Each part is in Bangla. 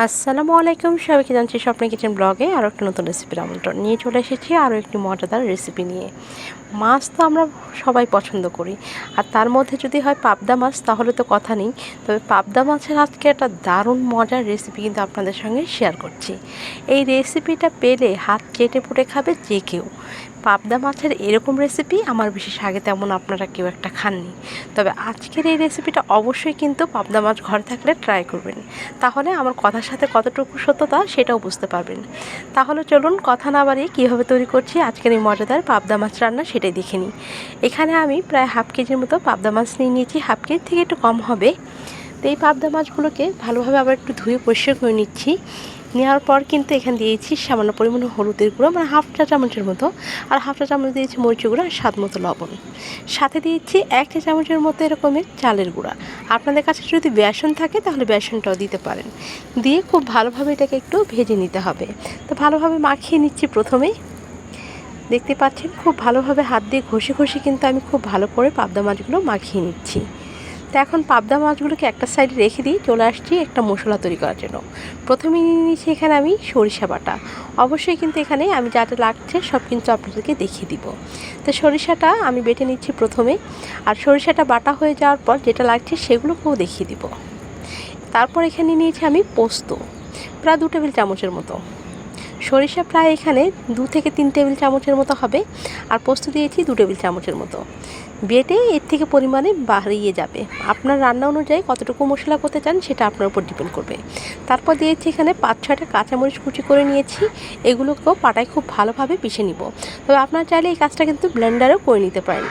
আসসালামু আলাইকুম। সবাইকে জানছি স্বপ্ন কিচেন ব্লগে আরও একটা নতুন রেসিপির আমন্ত্রণ। নিয়ে চলে এসেছি আরও একটি মজাদার রেসিপি নিয়ে। মাছ তো আমরা সবাই পছন্দ করি। আর তার মধ্যে যদি হয় পাবদা মাছ, তাহলে তো কথা নেই। তবে পাবদা মাছের আজকে একটা দারুণ মজার রেসিপি কিন্তু আপনাদের সঙ্গে শেয়ার করছি। এই রেসিপিটা পেলে হাত চেটে পুটে খাবে যে কেউ। পাবদা মাছের এরকম রেসিপি আমার বিশেষ আগে তেমন আপনারা কেউ একটা খাননি। তবে আজকের এই রেসিপিটা অবশ্যই কিন্তু পাবদা মাছ ঘরে থাকলে ট্রাই করবেন। তাহলে আমার কথার সাথে কতটুকু সত্যতা সেটাও বুঝতে পারবেন। তাহলে চলুন কথা না বাড়িয়ে কীভাবে তৈরি করছি আজকের এই মজাদার পাবদা মাছ রান্না সেটাই দেখে নিই। এখানে আমি প্রায় হাফ কেজির মতো পাবদা মাছ নিয়ে নিয়েছি। হাফ কেজি থেকে একটু কম হবে। তো এই পাবদা মাছগুলোকে ভালোভাবে আবার একটু ধুয়ে পরিষ্কার করে নিচ্ছি। নেওয়ার পর কিন্তু এখানে দিয়েছি সামান্য পরিমাণ হলুদের গুঁড়ো মানে হাফ চা চামচের মতো। আর হাফ চা চামচ দিয়েছি মরিচ গুঁড়ো আর স্বাদ মতো লবণ। সাথে দিয়েছি এক চা চামচের মতো এরকমের চালের গুঁড়া। আপনাদের কাছে যদি বেসন থাকে তাহলে বেসনটাও দিতে পারেন। দিয়ে খুব ভালোভাবে এটাকে একটু ভেজে নিতে হবে। তো ভালোভাবে মাখিয়ে নিচ্ছি প্রথমেই। দেখতে পাচ্ছেন খুব ভালোভাবে হাত দিয়ে ঘষে ঘষে কিন্তু আমি খুব ভালো করে পাবদা মাছগুলো মাখিয়ে নিচ্ছি। তো এখন পাবদা মাছগুলোকে একটা সাইডে রেখে দিয়ে চলে আসছি একটা মশলা তৈরি করার জন্য। প্রথমে নিয়ে নিচ্ছি এখানে আমি সরিষা বাটা। অবশ্যই কিন্তু এখানে আমি যা যা লাগছে সব কিন্তু আপনাদেরকে দেখিয়ে দিব। তো সরিষাটা আমি বেটে নিচ্ছি প্রথমে, আর সরিষাটা বাটা হয়ে যাওয়ার পর যেটা লাগছে সেগুলোকেও দেখিয়ে দিব। তারপর এখানে নিয়েছি আমি পোস্ত, প্রায় দু টেবিল চামচের মতো। সরিষা প্রায় এখানে দু থেকে তিন টেবিল চামচের মতো হবে, আর পোস্ত দিয়েছি দু টেবিল চামচের মতো। বেটে এর থেকে পরিমাণে বাড়িয়ে যাবে। আপনার রান্না অনুযায়ী কতটুকু মশলা করতে চান সেটা আপনার উপর ডিপেন্ড করবে। তারপর দিয়েছি এখানে পাঁচ ছয়টা কাঁচামরিচ কুচি করে নিয়েছি। এগুলোকেও পাটায় খুব ভালোভাবে পিষে নিব। তবে আপনার চাইলে এই কাজটা কিন্তু ব্লেন্ডারেও করে নিতে পারেন।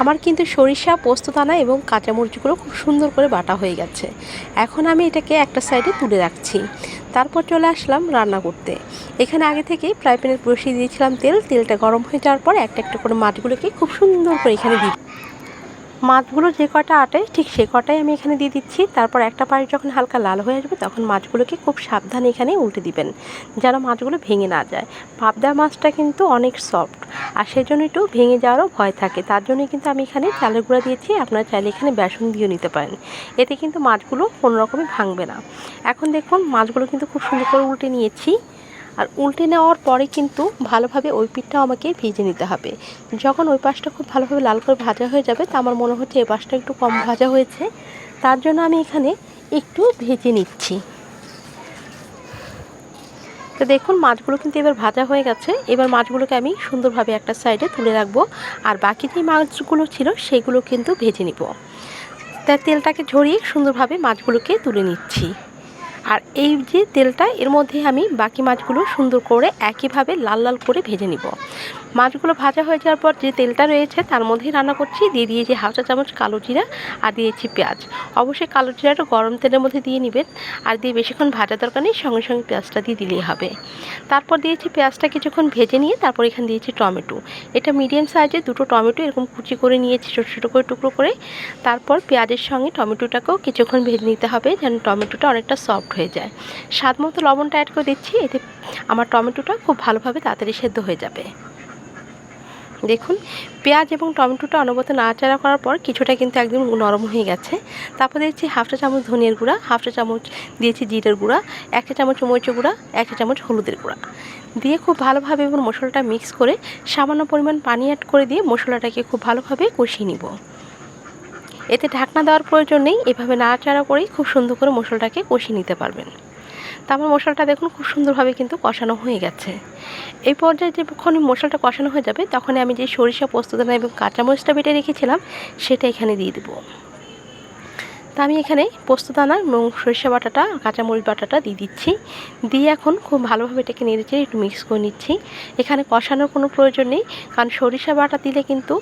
আমার কিন্তু সরিষা পোস্তদানা এবং কাঁচামরিচগুলো খুব সুন্দর করে বাটা হয়ে গেছে। এখন আমি এটাকে একটা সাইডে তুলে রাখছি। তারপর চলে আসলাম রান্না করতে। এখানে আগে থেকেই ফ্রাই প্যানে বসিয়ে দিয়েছিলাম তেল। তেলটা গরম হয়ে যাওয়ার পর একটা একটা করে মাটিগুলোকে খুব সুন্দর করে এখানে দিই মাছগুলো যে কটা আটে, ঠিক সে কটাই আমি এখানে দিয়ে দিচ্ছি। তারপর একটা পাশ যখন হালকা লাল হয়ে আসবে, তখন মাছগুলোকে খুব সাবধানে এখানে উল্টে দিবেন, যেন মাছগুলো ভেঙে না যায়। পাবদা মাছটা কিন্তু অনেক সফট আর সেজন্য একটু ভেঙে যাওয়ারও ভয় থাকে। তার জন্যই কিন্তু আমি এখানে চালের গুঁড়া দিয়েছি। আপনারা চাইলে এখানে বেসন দিয়েও নিতে পারেন। এতে কিন্তু মাছগুলো কোনো রকমই ভাঙবে না। এখন দেখুন, মাছগুলো কিন্তু খুব সুন্দর করে উল্টে নিয়েছি। আর উল্টে নেওয়ার পরে কিন্তু ভালোভাবে ওই পিঠটাও আমাকে ভেজে নিতে হবে। যখন ওই পাশটা খুব ভালোভাবে লাল করে ভাজা হয়ে যাবে, তা আমার মনে হচ্ছে এই পাশটা একটু কম ভাজা হয়েছে, তার জন্য আমি এখানে একটু ভেজে নিচ্ছি। তো দেখুন, মাছগুলো কিন্তু এবার ভাজা হয়ে গেছে। এবার মাছগুলোকে আমি সুন্দরভাবে একটা সাইডে তুলে রাখব, আর বাকি যে মাছগুলো ছিল সেগুলো কিন্তু ভেজে নিব। তাই তেলটাকে ঝরিয়ে সুন্দরভাবে মাছগুলোকে তুলে নিচ্ছি। আর এই যে তেলটা, এর মধ্যে আমি বাকি মাছগুলো সুন্দর করে একইভাবে লাল লাল করে ভেজে নিব। মাছগুলো ভাজা হয়ে যাওয়ার পর যে তেলটা রয়েছে, তার মধ্যেই রান্না করছি। দিয়ে দিয়েছি হাফ চা চামচ কালো জিরা আর দিয়েছি পেঁয়াজ। অবশ্যই কালো জিরাটা গরম তেলের মধ্যে দিয়ে নেবেন। আর দিয়ে বেশিক্ষণ ভাজা দরকার নেই, সঙ্গে সঙ্গে পেঁয়াজটা দিয়ে দিলেই হবে। তারপর দিয়েছি পেঁয়াজটা কিছুক্ষণ ভেজে নিয়ে, তারপর এখানে দিয়েছি টমেটো। এটা মিডিয়াম সাইজে দুটো টমেটো এরকম কুচি করে নিয়েছি, ছোটো ছোটো করে, টুকরো করে। তারপর পেঁয়াজের সঙ্গে টমেটোটাকেও কিছুক্ষণ ভেজে নিতে হবে, যেন টমেটোটা অনেকটা সফট হয়ে যায়। স্বাদ মতো লবণটা অ্যাড করে দিচ্ছি, এতে আমার টমেটোটা খুব ভালোভাবে তাড়াতাড়ি সেদ্ধ হয়ে যাবে। দেখুন, পেঁয়াজ এবং টমেটোটা অনবরত নাড়াচাড়া করার পর কিছুটা কিন্তু একদম নরম হয়ে গেছে। তারপর দিয়েছি হাফটা চামচ ধনিয়ার গুঁড়া হাফটা চামচ দিয়েছি জিরের গুঁড়া, এক চা চামচ মরিচের গুঁড়া, এক চা চামচ হলুদের গুঁড়া। দিয়ে খুব ভালোভাবে এবং মশলাটা মিক্স করে সামান্য পরিমাণ পানি অ্যাড করে দিয়ে মশলাটাকে খুব ভালোভাবে কষিয়ে নিব। এতে ঢাকনা দেওয়ার প্রয়োজন নেই। এভাবে নাড়াচাড়া করেই খুব সুন্দর করে মশলাটাকে কষিয়ে নিতে পারবেন। তো আমার মশলাটা দেখুন খুব সুন্দরভাবে কিন্তু কষানো হয়ে গেছে। এই পর্যায়ে যখন মশলাটা কষানো হয়ে যাবে তখন আমি যে সরিষা পোস্তদানা এবং কাঁচামরিচটা বেটে রেখেছিলাম, সেটা এখানে দিয়ে দেবো। তা আমি এখানে পোস্তদানা এবং সরিষা বাটাটা, কাঁচামরিচ বাটাটা দিয়ে দিচ্ছি। দিয়ে এখন খুব ভালোভাবে এটাকে নেড়েচেড়ে একটু মিক্স করে নিচ্ছি। এখানে কষানোর কোনো প্রয়োজন নেই, কারণ সরিষা বাটা দিলে কিন্তু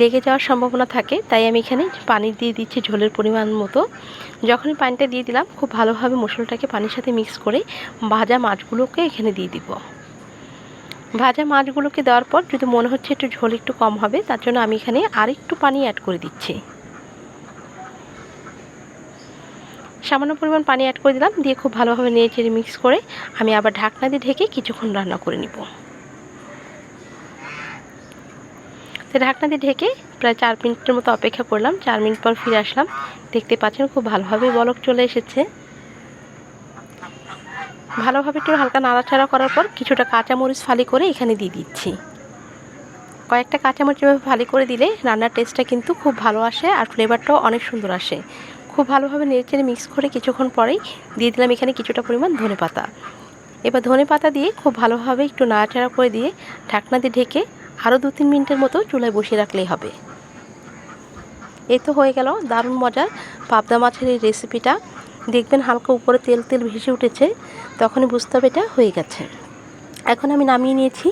লেগে যাওয়ার সম্ভাবনা থাকে, তাই আমি এখানে পানি দিয়ে দিচ্ছি ঝোলের পরিমাণ মতো। যখনই পানিটা দিয়ে দিলাম, খুব ভালোভাবে মশলাটাকে পানির সাথে মিক্স করে ভাজা মাছগুলোকে এখানে দিয়ে দিব। ভাজা মাছগুলোকে দেওয়ার পর যদি মনে হচ্ছে একটু ঝোল একটু কম হবে, তার জন্য আমি এখানে আর একটু পানি অ্যাড করে দিচ্ছি। সামান্য পরিমাণ পানি অ্যাড করে দিলাম, দিয়ে খুব ভালোভাবে নেড়ে চেড়ে মিক্স করে আমি আবার ঢাকনা দিয়ে ঢেকে কিছুক্ষণ রান্না করে নিব। তো ঢাকনা দিয়ে ঢেকে প্রায় চার মিনিটের মতো অপেক্ষা করলাম। চার মিনিট পর ফিরে আসলাম। দেখতে পাচ্ছেন খুব ভালোভাবে বলক চলে এসেছে। ভালোভাবে একটু হালকা নাড়াচাড়া করার পর কিছুটা কাঁচামরিচ ফালি করে এখানে দিয়ে দিচ্ছি। কয়েকটা কাঁচামরিচ এভাবে ফালি করে দিলে রান্নার টেস্টটা কিন্তু খুব ভালো আসে আর ফ্লেভারটাও অনেক সুন্দর আসে। খুব ভালোভাবে নেড়েচেড়ে মিক্স করে কিছুক্ষণ পরেই দিয়ে দিলাম এখানে কিছুটা পরিমাণ ধনে পাতা এবার ধনে পাতা দিয়ে খুব ভালোভাবে একটু নাড়াচাড়া করে দিয়ে ঢাকনা দিয়ে ঢেকে আরও দু তিন মিনিটের মতো চুলায় বসিয়ে রাখলেই হবে। এই তো হয়ে গেল দারুণ মজার পাবদা মাছের এই রেসিপিটা দেখবেন হালকা উপরে তেল তেল ভেসে উঠেছে, তখনই বুঝতে হবে এটা হয়ে গেছে। এখন আমি নামিয়ে নিয়েছি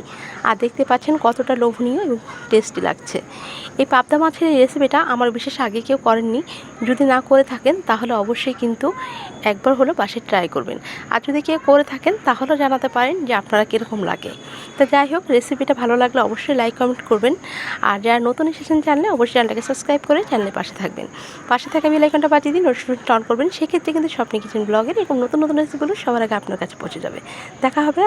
আর দেখতে পাচ্ছেন কতটা লোভনীয় এবং টেস্টি লাগছে। এই পাবদা মাছের এই রেসিপিটা আমার বিশেষ আগে কেউ করেননি। যদি না করে থাকেন, তাহলে অবশ্যই কিন্তু একবার হলো বাসে ট্রাই করবেন। আর যদি কেউ করে থাকেন, তাহলেও জানাতে পারেন যে আপনারা কীরকম লাগে। তো যাই হোক রেসিপিটা ভালো লাগলে অবশ্যই লাইক কমেন্ট করবেন। আর যারা নতুন এসেছেন চ্যানেলে অবশ্যই চ্যানেলটাকে সাবস্ক্রাইব করে চ্যানেলের পাশে থাকবেন। পাশে থাকা বেল আইকনটা বাজিয়ে দিন নোটিফিকেশন অন করবেন। সেক্ষেত্রে কিন্তু স্বপ্নে কিচেন ব্লগের এরকম নতুন নতুন রেসিপিগুলো সবার আগে আপনার কাছে পৌঁছে যাবে। দেখা হবে